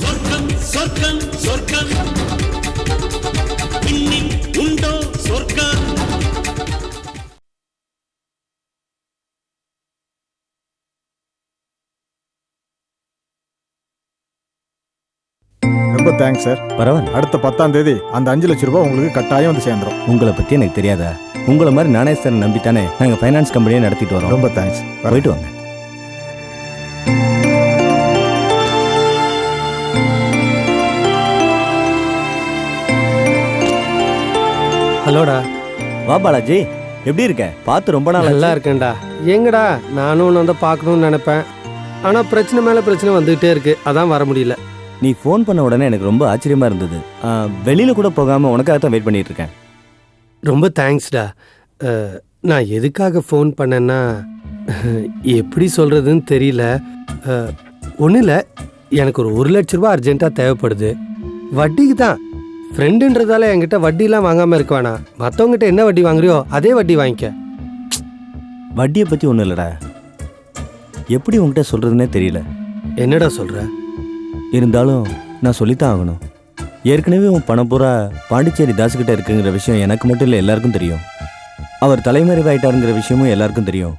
சொர்க்கம் சொர்க்கம் சொர்க்கம். இன்னில் உண்டோ சொர்க்கம்? ரொம்ப தேங்க்ஸ் சார் பரவாயில்ல. அடுத்த பத்தாம் தேதி அந்த அஞ்சு லட்ச ரூபாய் உங்களுக்கு கட்டாயம் வந்து சேர்ந்துரும். உங்களை பற்றி எனக்கு தெரியாதா? உங்களை மாதிரி நாணயஸ்தரன் நம்பித்தானே நாங்கள் ஃபைனான்ஸ் கம்பெனியை நடத்திட்டு வரோம். ரொம்ப தேங்க்ஸ் போயிட்டு வாங்க. ஹலோடா. வா பாலாஜி எப்படி இருக்க? பார்த்து ரொம்ப நாள் நல்லா. இருக்கேன்டா. எங்கடா? நானும் உன்னை வந்து பார்க்கணும்னு நினைப்பேன். ஆனால் பிரச்சனை மேலே பிரச்சனை வந்துகிட்டே இருக்கு. அதான் வர முடியல. நீ ஃபோன் பண்ண உடனே எனக்கு ரொம்ப ஆச்சரியமா இருந்தது. வெளியில கூட போகாம உனக்காக தான் வெயிட் பண்ணிட்டு இருக்கேன். ரொம்ப தேங்க்ஸ்டா நான் எதுக்காக ஃபோன் பண்ணேன்னா எப்படி சொல்கிறதுன்னு தெரியல. ஒன்றும் இல்லை. எனக்கு ஒரு ஒரு லட்ச ரூபா அர்ஜென்ட்டாக தேவைப்படுது. வட்டிக்கு தான். ஃப்ரெண்டுன்றதால என்கிட்ட வட்டிலாம் வாங்காமல் இருக்க வேணாம். மற்றவங்ககிட்ட என்ன வட்டி வாங்குறியோ அதே வட்டி வாங்கிக்க. வட்டியை பத்தி ஒன்றும் இல்லடா. எப்படி உன்கிட்ட சொல்றதுனே தெரியல. என்னடா சொல்கிற இருந்தாலும் நான் சொல்லித்தான் ஆகணும். ஏற்கனவே உன் பணம் பூரா பாண்டிச்சேரி தாசுக்கிட்ட இருக்குங்கிற விஷயம் எனக்கு மட்டும் இல்லை எல்லாருக்கும் தெரியும். அவர் தலைமறைவாயிட்டாருங்கிற விஷயமும் எல்லாருக்கும் தெரியும்.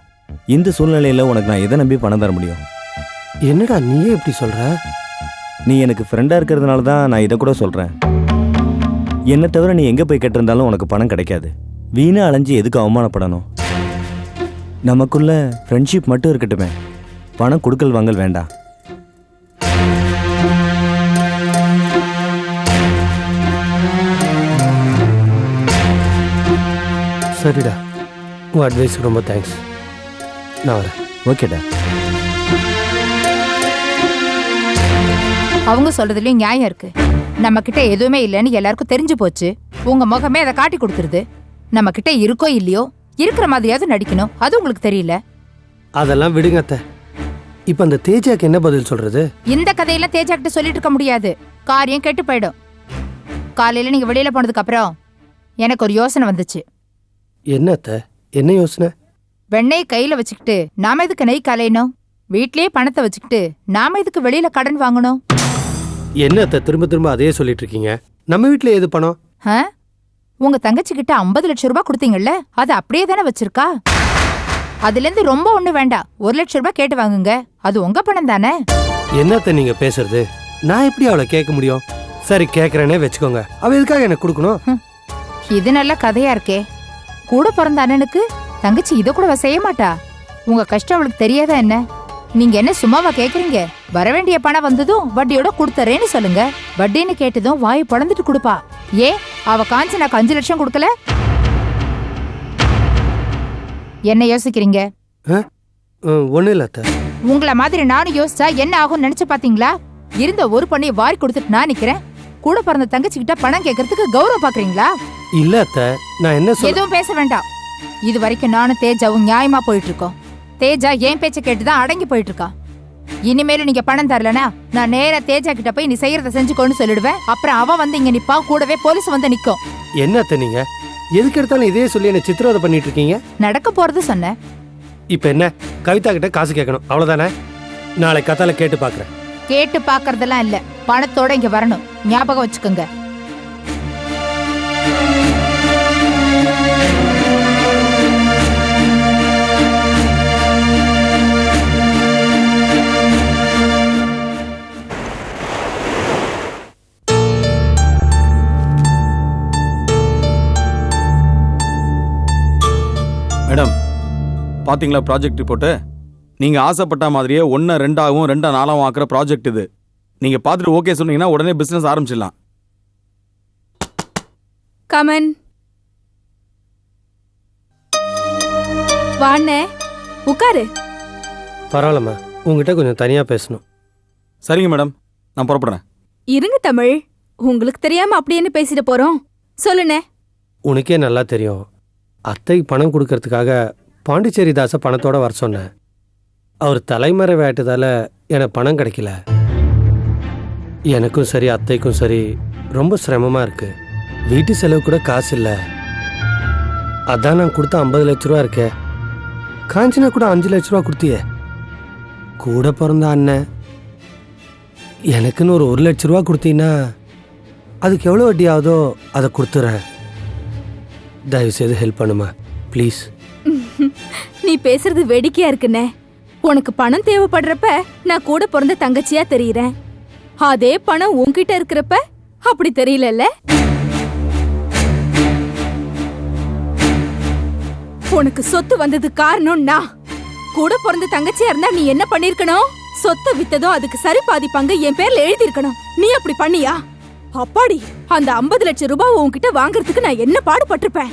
இந்த சூழ்நிலையில உனக்கு நான் எதை நம்பி பணம் தர முடியும்? என்னடா நீயே இப்படி சொல்கிற நீ எனக்கு ஃப்ரெண்டாக இருக்கிறதுனால தான் நான் இதை கூட சொல்கிறேன் என்னை தவிர நீ எங்கே போய் கேட்டிருந்தாலும் உனக்கு பணம் கிடைக்காது. வீணா அலைஞ்சு எதுக்கு அவமானப்படணும்? நமக்குள்ள ஃப்ரெண்ட்ஷிப் மட்டும் இருக்கட்டுமே. பணம் கொடுக்கல் வாங்கல் வேண்டாம். சரிடா. உன் அட்வைஸ் ரொம்ப தேங்க்ஸ் நான் வரேன். ஓகேடா அவங்க சொல்றதுலயும் நியாயம் இருக்கு. நம்ம கிட்ட எதுவுமே இல்லைன்னு எல்லாருக்கும் தெரிஞ்சு போச்சு. உங்க முகமே அதை காட்டி கொடுத்துருது. நம்ம கிட்ட இருக்கோ இல்லையோ இருக்கிற மாதிரியாவது நடிக்கணும். அது உங்களுக்கு தெரியல. அதெல்லாம் விடுங்க அத்தை. இப்போ அந்த தேஜாக்கு என்ன பதில் சொல்றது? இந்த கதையெல்லாம் தேஜா கிட்ட சொல்லிட்டு இருக்க முடியாது. காரியம் கெட்டு போயிடும். காலையில நீங்க வெளியில போனதுக்கு அப்புறம் எனக்கு ஒரு யோசனை வந்துச்சு. என்ன அத்தை என்ன யோசனை? வெண்ணெய் கையில வச்சுக்கிட்டு நாம எதுக்கு நெய் கலையணும்? வீட்லயே பணத்தை வச்சுக்கிட்டு நாம எதுக்கு வெளியில கடன் வாங்கணும்? என்ன அத்தை திரும்ப திரும்ப அதையே சொல்லிட்டு இருக்கீங்க? நம்ம வீட்ல எது பணம்? ஆ? உங்க தங்கச்சி கிட்ட ஐம்பது லட்சம் ரூபாய் கொடுத்தீங்கல்ல அது அப்படியே தானே வச்சிருக்கா? அதுல இருந்து ரொம்ப ஒண்ணு வேண்டாம். ஒரு லட்சம் ரூபாய் கேட்டு வாங்குங்க. அது உங்க பணம் தானே? என்ன அத்தை நீங்க பேசுறது? நான் எப்படி அவளை கேட்க முடியும்? சரி கேட்கறேனே வச்சுக்கோங்க. அவ எதுக்காக எனக்கு கொடுக்கணும்? இது நல்ல கதையா இருக்கே. கூட பிறந்த அண்ணனுக்கு தங்கச்சி இத கூட செய்ய மாட்டா. உங்க கஷ்டம் அவளுக்கு தெரியாதா என்ன? நீங்க என்ன சும்மாவா கேக்குறீங்க? வர வேண்டிய பணம் வந்ததும் வட்டியோட கொடுத்தறேன்னு சொல்லுங்க. வட்டின்னு கேட்டதும் வாய் பொழந்துட்டு கொடுப்பா. ஏ அவ காஞ்சனாக்கு அஞ்சு லட்சம் கொடுக்கல? என்ன யோசிக்கிறீங்க? ஒன்றும் இல்லை உங்கள மாதிரி நானும் யோசிச்சா என்ன ஆகும்னு நினைச்சு பாத்தீங்களா? இருந்த ஒரு பண்ணைய வாரி கொடுத்துட்டு நான் நிக்கிறேன். கூட பிறந்த தங்கச்சி கிட்ட பணம் கேட்கறதுக்கு கௌரவம் பாக்குறீங்களா? இல்ல அத்தை நான் என்ன சொல்ல எதுவும் பேச வேண்டாம். இது வரைக்கும் நானும் தேஜாவும் நியாயமா போயிட்டு இருக்கோம் தேஜா என் பேச்ச கேட்டுதான் அடங்கி போயிட்டு இருக்கா இனிமேலும் நீங்க பணம் தரலனா நான் நேரா தேஜா கிட்ட போய் நீ செய்யறத செஞ்சுக்கோன்னு சொல்லிடுவேன். அப்புறம் அவ வந்து இங்க நிப்பா கூடவே போலீஸ் வந்து நிக்கும். என்ன அத்தை நீங்க? எதுக்கு எடுத்தாலும் இதே சொல்லி என்ன சித்திரவதை பண்ணிட்டு இருக்கீங்க நடக்க போறது சொன்னேன். இப்போ என்ன? கவிதா கிட்ட காசு கேட்கணும். அவ்வளவுதானே? நாளை கத்தால கேட்டு பார்க்கறேன் கேட்டு பாக்குறதெல்லாம் இல்ல. பணத்தோட இங்க வரணும். ஞாபகம் வச்சுக்கோங்க. மேடம் பாத்தீங்களா ப்ராஜெக்ட் ரிப்போர்ட்டு நீங்க ஆசைப்பட்ட மாதிரியே ஒன்று ரெண்டாகவும் ரெண்டா நாலாவும் ஆக்குற ப்ராஜெக்ட் இது. நீங்க பார்த்துட்டு ஓகே சொன்னீங்கன்னா உடனே பிசினஸ் ஆரம்பிச்சிடலாம். கமன் வாண்ணே உட்காரு பரவாயில்லம்மா. உங்ககிட்ட கொஞ்சம் தனியா பேசணும். சரிங்க மேடம் நான் புறப்படுறேன். இருங்க தமிழ். உங்களுக்கு தெரியாம அப்படி என்ன பேசிட்டு போறோம். சொல்லுண்ணே. உனக்கே நல்லா தெரியும். அத்தைக்கு பணம் கொடுக்கறதுக்காக பாண்டிச்சேரி தாசை பணத்தோட வர சொன்னேன். அவர் தலைமறை வேட்டதால் எனக்கு பணம் கிடைக்கல. எனக்கும் சரி அத்தைக்கும் சரி ரொம்ப சிரமமாக இருக்குது வீட்டு செலவு கூட காசு இல்லை. அதான் நான் கொடுத்த ஐம்பது லட்ச ரூபா இருக்கே. காஞ்சினா கூட அஞ்சு லட்ச ரூபா கொடுத்தியே. கூட பிறந்த அண்ணன் எனக்குன்னு ஒரு ஒரு லட்ச ரூபா கொடுத்தீங்கன்னா அதுக்கு எவ்வளோ வட்டி ஆகுதோ அதை கொடுத்துட்றேன் தயவு செய்து ஹெல்ப் பண்ணுமா ப்ளீஸ் நீ பேசுறது வேடிக்கையா இருக்குண்ணே. உனக்கு பணம் தேவைப்படுறப்ப நான் கூட பிறந்த தங்கச்சியா தெரியறேன். அதே பணம் உன்கிட்ட இருக்கிறப்ப அப்படி தெரியலல்ல? உனக்கு சொத்து வந்தது காரணம் நான். கூட பிறந்த தங்கச்சியா இருந்தா நீ என்ன பண்ணிருக்கணும்? சொத்தை வித்ததும் அதுக்கு சரி பாதி பங்கு என் பேர்ல எழுதியிருக்கணும். நீ அப்படி பண்ணியா? அப்பாடி அந்த 50 லட்சம் ரூபாய் உன்கிட்ட வாங்குறதுக்கு நான் என்ன பாடுபட்டிருப்பேன்?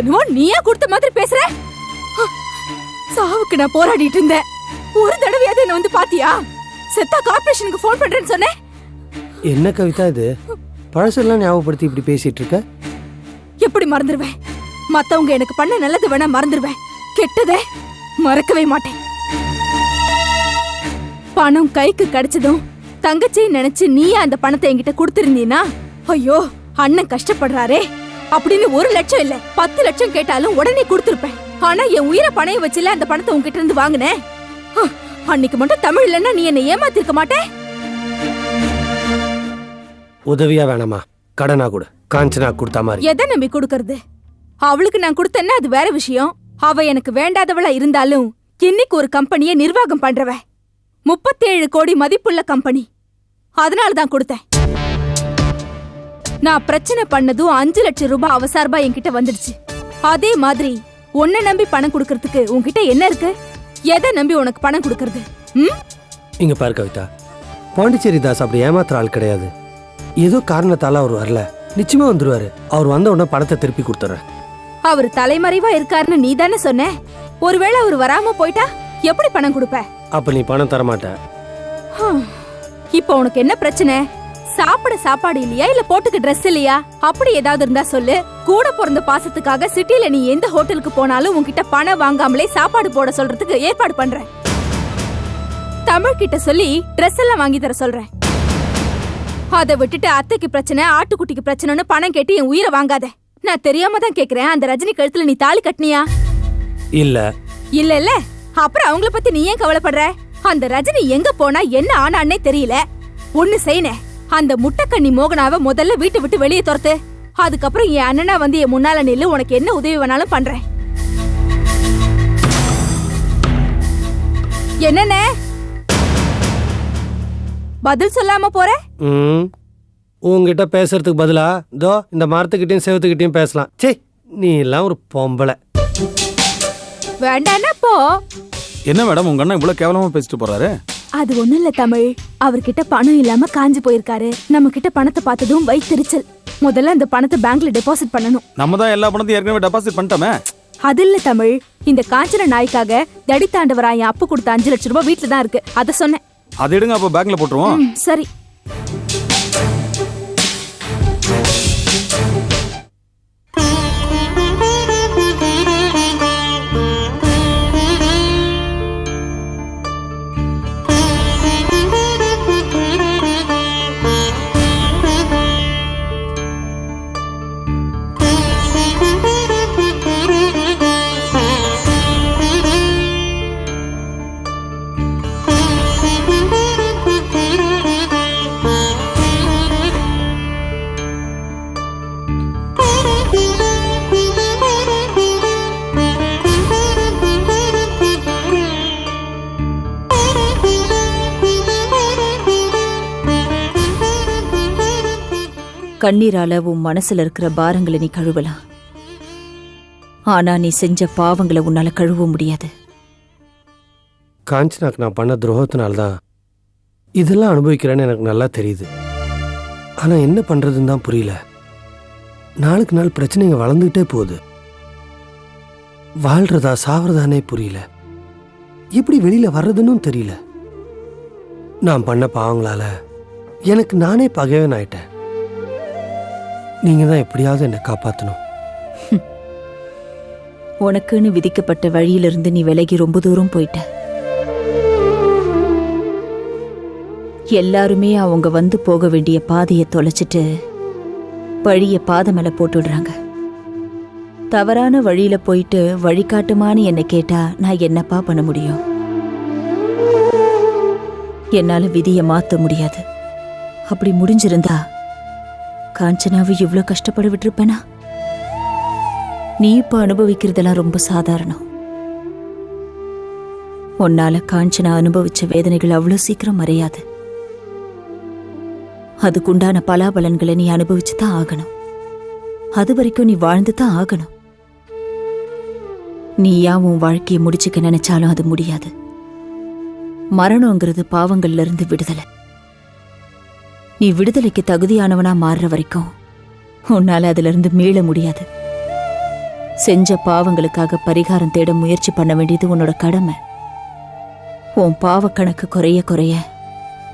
என்னவோ நீயா கொடுத்த மாதிரி பேசுற? சாவுக்கு நான் போராடிட்டு இருந்தேன். ஒரு தடவையாவது என்ன வந்து பாத்தியா? செத்தா கார்ப்பரேஷனுக்கு ஃபோன் பண்றேன்னு சொன்னேன். என்ன கவிதா இது? பழசெல்லாம் ஞாபகப்படுத்தி இப்படி பேசிட்டு இருக்க? எப்படி மறந்துடுவேன் மத்தவங்க எனக்கு பண்ண நல்லது வேணா மறந்துடுவேன் கெட்டதே மறக்கவே மாட்டேன். பணம் கைக்கு கிடைச்சதும் தங்கச்சியை நினைச்சு நீயே அந்த பணத்தை என்கிட்ட கொடுத்திருந்தீனா? ஐயோ அண்ணன் கஷ்டப்படுறாரே. அப்படின்னு ஒரு லட்சம் இல்ல பத்து லட்சம் கேட்டாலும் உடனே கொடுத்திருப்பேன். ஆனா என் உயிரை பணைய வச்சுல அந்த பணத்தை உன்கிட்ட இருந்து வாங்கினேன். அன்னைக்கு மட்டும் தமிழ் இல்லைன்னா நீ என்னை ஏமாத்திருக்க மாட்டே? உதவியா வேணாமா? கடனா கொடு. காஞ்சனா கொடுத்த மாதிரி. எதை நம்பி கொடுக்கறது? அவளுக்கு நான் கொடுத்தேன்னா அது வேற விஷயம். அவ எனக்கு வேண்டாதவளா இருந்தாலும் இன்னைக்கு ஒரு கம்பெனியை நிர்வாகம் பண்றவ. முப்பத்தேழு கோடி மதிப்புள்ள கம்பெனி. அதனால தான் கொடுத்தேன். நான் பிரச்சனை பண்ணதும் அஞ்சு லட்சம் ரூபாய் அவசாரமா என்கிட்ட வந்துடுச்சு. அதே மாதிரி உன்னை நம்பி பணம் கொடுக்கறதுக்கு உன்கிட்ட என்ன இருக்கு? எதை நம்பி உனக்கு பணம் கொடுக்கறது? ம்? இங்க பாரு கவிதா. பாண்டிச்சேரி தாஸ் அப்படி ஏமாத்துற ஆள் கிடையாது. ஏதோ காரணத்தால அவர் வரல. நிச்சயமா வந்துருவாரு. அவர் வந்த உடனே பணத்தை திருப்பி கொடுத்துறேன் அவர் தலைமறைவா இருக்காருன்னு நீ தானே சொன்ன? ஒருவேளை அவர் வராம போயிட்டா எப்படி பணம் கொடுப்ப? அப்ப நீ பணம் தரமாட்ட. ஹம். இப்போ உனக்கு என்ன பிரச்சனை? சாப்பிட சாப்பாடு இல்லையா? இல்ல போட்டுக்க Dress இல்லையா? அப்படி ஏதாவது இருந்தா சொல்லு. கூட பிறந்த பாசத்துக்காக சிட்டில நீ எந்த ஹோட்டலுக்கு போனாலும் உன்கிட்ட பணம் வாங்காமலே சாப்பாடு போட சொல்றதுக்கு ஏற்பாடு பண்றேன். தமிழ் கிட்ட சொல்லி Dress எல்லாம் வாங்கி தர சொல்றேன். அதை விட்டுட்டு அத்தைக்கு பிரச்சனை ஆட்டுக்குட்டிக்கு பிரச்சனைன்னு பணம் கேட்டு என் உயிரை வாங்காத. நான் தெரியாம தான் கேக்குறேன். அந்த ரஜினி கழுத்துல நீ தாலி கட்டினியா? இல்ல. இல்ல இல்ல அப்புறம் அவங்கள பத்தி நீ ஏன் கவலைப்படுற? அந்த ரஜினி எங்க போனா என்ன ஆனான்னே தெரியல. ஒண்ணு செய்யனே அந்த முட்டைக்கண்ணி மோகனாவை முதல்ல வீட்டை விட்டு வெளியே துரத்து. அதுக்கப்புறம் என் அண்ணனா வந்து என் முன்னால நில்லு உனக்கு என்ன உதவி வேணாலும் பண்றேன். என்னண்ணே? பதில் சொல்லாம போற? ம். உங்ககிட்ட பேசுறதுக்கு பதிலா? இதோ இந்த மரத்துக்கிட்டையும் செவத்துக்கிட்டையும் பேசலாம். சே நீ எல்லாம் ஒரு பொம்பளை. வேண்டான்னா போ. என்ன மேடம் உங்க அண்ணன் இவ்வளவு கேவலமா பேசிட்டு போறாரு? அது ஒண்ணும் இல்ல தமிழ். அவர்கிட்ட பணம் இல்லாம காஞ்சு போயிருக்காரு. நம்ம கிட்ட பணத்தை பார்த்ததும் வயிற்றுச்சல் முதல்ல அந்த பணத்தை பேங்க்ல டெபாசிட் பண்ணணும். நம்ம தான் எல்லா பணத்தையும் ஏற்கனவே டெபாசிட் பண்ணிட்டோமே. அது இல்ல தமிழ். இந்த காஞ்சன நாய்க்காக தடி தாண்டவரா என் அப்பு கொடுத்த அஞ்சு லட்சம் ரூபாய் வீட்டுல தான் இருக்கு. அத சொன்னேன். அதை எடுங்க அப்போ பேங்க்ல போட்டுருவோம். சரி. கண்ணீரால உன் மனசுல இருக்கிற பாரங்களை நீ கழுவலாம். ஆனா நீ செஞ்ச பாவங்களை உன்னால கழுவ முடியாது. காஞ்சனாக்கு நான் பண்ண துரோகத்தினால்தான் இதெல்லாம் அனுபவிக்கிறேன்னு எனக்கு நல்லா தெரியுது. ஆனா என்ன பண்றதுன்னு தான் புரியல. நாளுக்கு நாள் பிரச்சனைங்க வளர்ந்துகிட்டே போகுது. வாழ்றதா சாவறதானே புரியல. எப்படி வெளியில வர்றதுன்னு தெரியல. நான் பண்ண பாவங்களால எனக்கு நானே பகைவன் ஆயிட்டேன். நீங்கள் தான் எப்படியாவது என்னை காப்பாற்றணும் உனக்குன்னு விதிக்கப்பட்ட வழியிலிருந்து நீ விலகி ரொம்ப தூரம் போயிட்ட. எல்லாருமே அவங்க வந்து போக வேண்டிய பாதையை தொலைச்சிட்டு பழிய பாதை மேல போட்டுடுறாங்க தவறான வழியில் போயிட்டு வழிகாட்டுமான்னு என்னை கேட்டால் நான் என்னப்பா பண்ண முடியும்? என்னால் விதியை மாற்ற முடியாது. அப்படி முடிஞ்சிருந்தா காஞ்சனாவை இவ்வளோ கஷ்டப்பட விட்டுருப்பேனா? நீ இப்ப அனுபவிக்கிறதெல்லாம் ரொம்ப சாதாரணம். உன்னால காஞ்சனா அனுபவிச்ச வேதனைகள் அவ்வளவு சீக்கிரம் மறையாது. அதுக்குண்டான பலாபலன்களை நீ அனுபவிச்சு தான் ஆகணும். அது வரைக்கும் நீ வாழ்ந்து தான் ஆகணும் நீயா உன் வாழ்க்கையை முடிச்சுக்க நினைச்சாலும் அது முடியாது. மரணங்கிறது பாவங்கள்ல இருந்து விடுதலை. நீ விடுதலைக்கு தகுதியானவனா மாறுற வரைக்கும் உன்னால அதிலிருந்து மீள முடியாது. செஞ்ச பாவங்களுக்காக பரிகாரம் தேட முயற்சி பண்ண வேண்டியது உன்னோட கடமை. உன் பாவ கணக்கு குறைய குறைய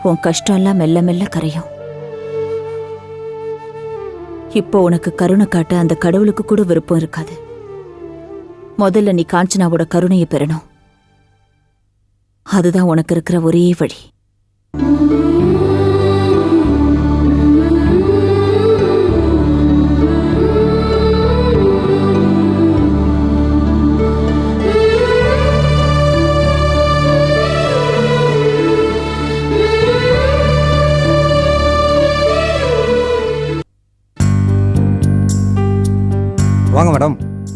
உன் கஷ்டம் எல்லாம் மெல்ல மெல்ல கரையும். இப்போ உனக்கு கருணை காட்ட அந்த கடவுளுக்கு கூட விருப்பம் இருக்காது. முதல்ல நீ காஞ்சனாவோட கருணையை பெறணும். அதுதான் உனக்கு இருக்கிற ஒரே வழி.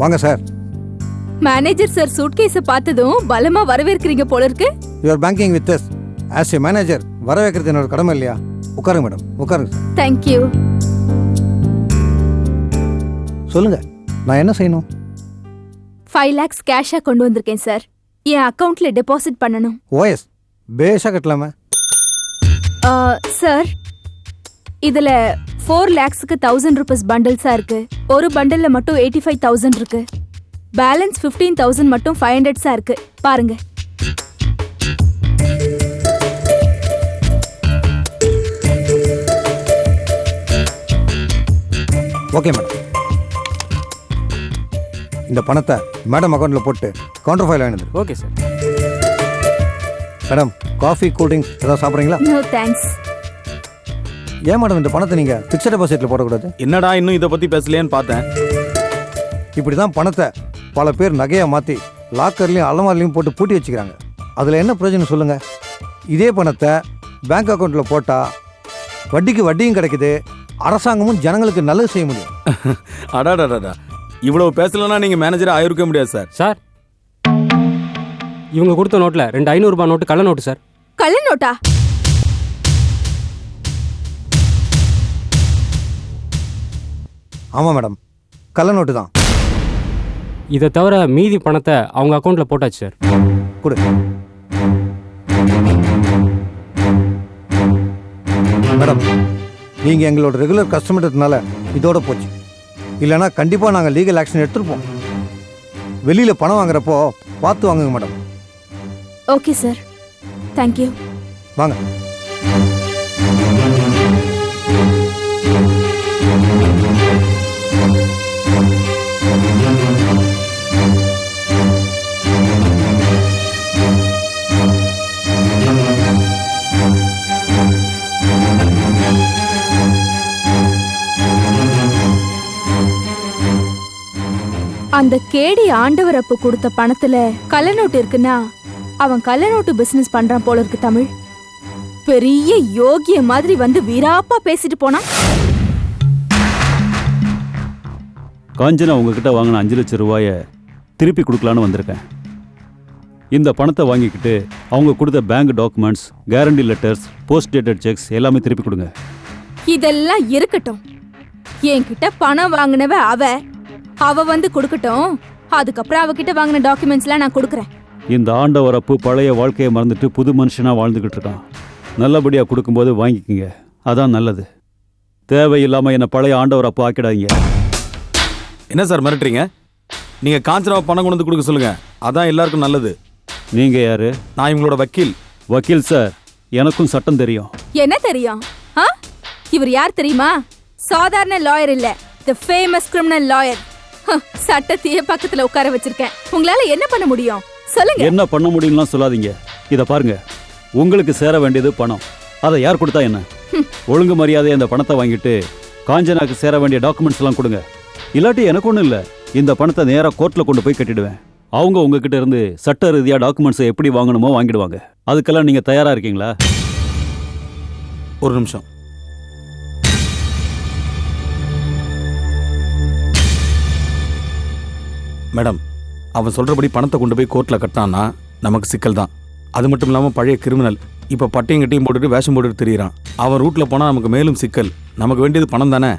வாங்க சார். மேனேஜர் சார் சூட்கேஸ பார்த்ததும் பலமா வரவேற்கிறீங்க போல இருக்கு. Your banking with us as a manager வர வைக்கிறது என்னோட கடமை இல்லையா? உட்காருங்க மேடம் உட்காருங்க சார் தேங்க்யூ சொல்லுங்க. நான் என்ன செய்யணும்? ஃபைவ் லேக்ஸ் கேஷா கொண்டு வந்திருக்கேன் சார் என் அக்கவுண்ட்ல டெபாசிட் பண்ணணும். ஓஎஸ் பேஷா கட்டலாமே. சார் இதுல ஃபோர் லேக்ஸுக்கு தௌசண்ட் ருபீஸ் பண்டில்ஸா இருக்கு. ஒரு பண்டில்ல மட்டும் எயிட்டி ஃபைவ் தௌசண்ட் இருக்கு. பேலன்ஸ் ஃபிஃப்டீன் தௌசண்ட் மட்டும் ஃபைவ் ஹண்ட்ரட்ஸா இருக்கு. பாருங்க. ஓகே மேடம் இந்த பணத்தை மேடம் அக்கௌண்ட்டில் போட்டு கவுண்டர் ஃபைல் வாங்கினது okay sir madam coffee cool drinks ஏதாவது சாப்பிட்றீங்களா? நோ தேங்க்ஸ் ஏன் மேடம் இந்த பணத்தை நீங்கள் ஃபிக்ஸட் டெபாசிட்டில் போடக்கூடாது. என்னடா இன்னும் இதை பத்தி பேசலையேன்னு பார்த்தேன். இப்படி தான் பணத்தை பல பேர் நகையாக மாற்றி லாக்கர்லையும் அலமாரிலையும் போட்டு பூட்டி வச்சுக்கிறாங்க. அதில் என்ன பிரயோஜனம் சொல்லுங்கள் இதே பணத்தை பேங்க் அக்கௌண்ட்டில் போட்டால் வட்டிக்கு வட்டியும் கிடைக்குது அரசாங்கமும் ஜனங்களுக்கு நல்லது செய்ய முடியும். அடாடாடாடா இவ்வளவு பேசலன்னா நீங்க மேனேஜரா ஆயிருக்க முடியாது சார். சார் இவங்க கொடுத்த நோட்டில் ரெண்டு ஐநூறுரூபா நோட்டு கள்ள நோட்டு சார். கள்ள நோட்டா ஆமாம் மேடம். கள்ள நோட்டு தான். இதை தவிர மீதி பணத்தை அவங்க அக்கௌண்ட்டில் போட்டாச்சு சார் கொடு. மேடம் நீங்கள் எங்களோட ரெகுலர் கஸ்டமர்ன்றதுனால இதோட போச்சு. இல்லைன்னா கண்டிப்பாக நாங்கள் லீகல் ஆக்ஷன் எடுத்திருப்போம். வெளியில் பணம் வாங்குறப்போ பார்த்து வாங்குங்க மேடம். ஓகே சார் தேங்க்யூ வாங்க. அந்த கேடி ஆண்டவர் அப்ப கொடுத்த பணத்துல கள்ள நோட்டு இருக்குன்னா அவன் கள்ள நோட்டு பிசினஸ் பண்றான் போல இருக்கு தமிழ். பெரிய யோகிய மாதிரி வந்து வீராப்பா பேசிட்டு போனான் காஞ்சனா உங்ககிட்ட வாங்கின அஞ்சு லட்சம் ரூபாயை திருப்பி கொடுக்கலான்னு வந்திருக்கேன். இந்த பணத்தை வாங்கிக்கிட்டு அவங்க கொடுத்த bank documents guarantee letters post dated cheques எல்லாமே திருப்பி கொடுங்க. இதெல்லாம் இருக்கட்டும். என்கிட்ட பணம் வாங்கினவ அவ அவ வந்து கொடுக்கட்டும். அதுக்கப்புறம் அவகிட்ட வாங்கின டாக்குமெண்ட்ஸ்லாம் நான் கொடுக்குறேன். இந்த ஆண்டவர் அப்பு பழைய வாழ்க்கையை மறந்துட்டு புது மனுஷனாக வாழ்ந்துக்கிட்டு இருக்கான். நல்லபடியாக கொடுக்கும்போது வாங்கிக்கங்க. அதான் நல்லது. தேவையில்லாமல் என்னை பழைய ஆண்டவர் அப்பு ஆக்கிடாதீங்க. என்ன சார் மிரட்டுறீங்க? நீங்க காஞ்சனாவை பணம் கொண்டு வந்து கொடுக்க சொல்லுங்க. அதான் எல்லாருக்கும் நல்லது. நீங்கள் யாரு? நான் இவங்களோட வக்கீல். வக்கீல் சார் எனக்கும் சட்டம் தெரியும். என்ன தெரியும்? ஆ? இவர் யார் தெரியுமா? சாதாரண லாயர் இல்ல. தி ஃபேமஸ் கிரிமினல் லாயர் சட்டத்தையே பக்கத்துல உட்கார வச்சிருக்கேன். உங்களால என்ன பண்ண முடியும்? சொல்லுங்க. என்ன பண்ண முடியும்லாம் சொல்லாதீங்க. இதை பாருங்க. உங்களுக்கு சேர வேண்டியது பணம். அதை யார் கொடுத்தா என்ன? ஒழுங்கு மரியாதை அந்த பணத்தை வாங்கிட்டு காஞ்சனாக்கு சேர வேண்டிய டாக்குமெண்ட்ஸ் எல்லாம் கொடுங்க. இல்லாட்டி எனக்கு ஒன்றும் இல்லை. இந்த பணத்தை நேராக கோர்ட்டில் கொண்டு போய் கட்டிடுவேன். அவங்க உங்ககிட்ட இருந்து சட்ட ரீதியாக டாக்குமெண்ட்ஸை எப்படி வாங்கணுமோ வாங்கிடுவாங்க. அதுக்கெல்லாம் நீங்கள் தயாராக இருக்கீங்களா? ஒரு நிமிஷம். மேடம் அவன் சொல்றபடி பணத்தை கொண்டு போய் கோர்ட்டில் கட்டினான்னா நமக்கு சிக்கல் தான் அது மட்டும் இல்லாமல் பழைய கிரிமினல் இப்போ பட்டையும் கட்டியும் போட்டுட்டு வேஷம் போட்டுட்டு திரியிறான். அவன் ரூட்டில் போனால் நமக்கு மேலும் சிக்கல். நமக்கு வேண்டியது பணம் தானே?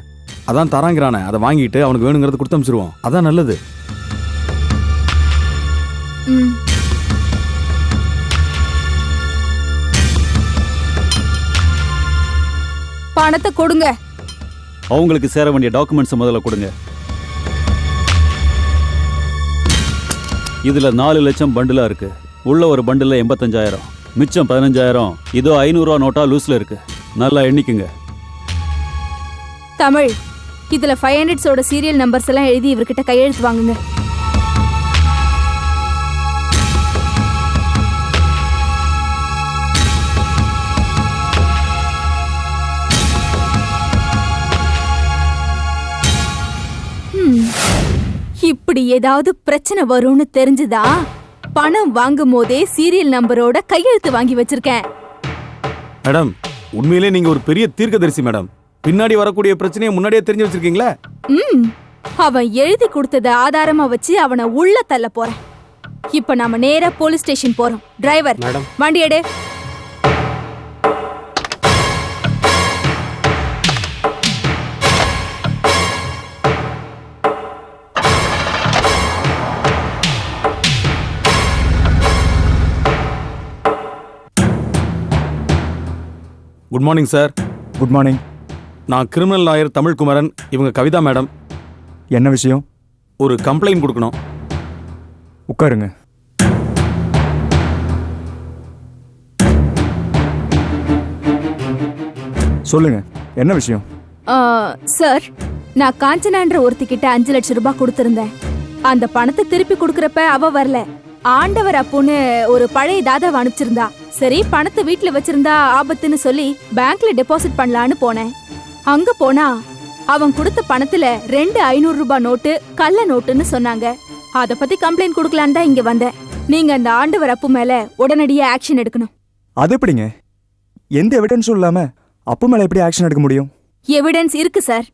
அதான் தராங்கிறானே அதை வாங்கிட்டு அவனுக்கு வேணுங்கிறத கொடுத்து அதான் நல்லது. பணத்தை கொடுங்க. அவங்களுக்கு சேர வேண்டிய டாக்குமெண்ட்ஸை முதல்ல கொடுங்க. இதில் நாலு லட்சம் பண்டிலாக இருக்கு. உள்ள ஒரு பண்டில் எண்பத்தஞ்சாயிரம். மிச்சம் பதினஞ்சாயிரம். இதோ ஐநூறுரூவா நோட்டா லூஸில் இருக்கு. நல்லா எண்ணிக்குங்க. தமிழ் இதுல ஃபைவ் ஹண்ட்ரட்ஸோட சீரியல் நம்பர்ஸ் எல்லாம் எழுதி இவர்கிட்ட கையெழுத்து வாங்குங்க. இப்படி ஏதாவது பிரச்சனை வரும்னு தெரிஞ்சுதா? பணம் வாங்கும் போதே சீரியல் நம்பரோட கையெழுத்து வாங்கி வச்சிருக்கேன். மேடம் உண்மையிலே நீங்க ஒரு பெரிய தீர்க்கதரிசி மேடம். பின்னாடி வரக்கூடிய பிரச்சனையை முன்னாடியே தெரிஞ்சு வச்சிருக்கீங்களா? ம். அவன் எழுதி கொடுத்தத ஆதாரமா வச்சு அவனை உள்ள தள்ள போறேன். இப்ப நாம நேரா போலீஸ் ஸ்டேஷன் போறோம். Driver madam. வண்டி எடு. Good morning sir good morning நான் கிரிமினல் லாயர் தமிழ்குமரன் இவங்க கவிதா மேடம். என்ன விஷயம்? ஒரு கம்ப்ளைண்ட் கொடுக்கணும். உட்காருங்க. சொல்லுங்க என்ன விஷயம்? ஆ, சார் நான் காஞ்சனான்ற ஒருத்திக்கிட்ட அஞ்சு லட்சம் ரூபாய் கொடுத்திருந்தேன். அந்த பணத்தை திருப்பி கொடுக்கறப்ப அவ வரல. ஆண்டவர் அப்புன்னு ஒரு பழைய தாதாவை அனுப்பிச்சிருந்தா. சரி பணத்தை வீட்ல வச்சிருந்தா ஆபத்துன்னு சொல்லி பேங்க்ல டெபாசிட் பண்ணலான்னு போனேன். அங்க போனா அவன் கொடுத்த பணத்துல ரெண்டு ஐநூறு ரூபாய் நோட்டு கள்ள நோட்டுன்னு சொன்னாங்க. அத பத்தி கம்ப்ளைண்ட் கொடுக்கலான்னு தான் இங்க வந்தேன். நீங்க அந்த ஆண்டவர் அப்பு மேல உடனடியா ஆக்ஷன் எடுக்கணும். அது எப்படிங்க? எந்த எவிடன்ஸும் இல்லாம அப்பு மேல எப்படி ஆக்ஷன் எடுக்க முடியும்? எவிடன்ஸ் இருக்கு சார்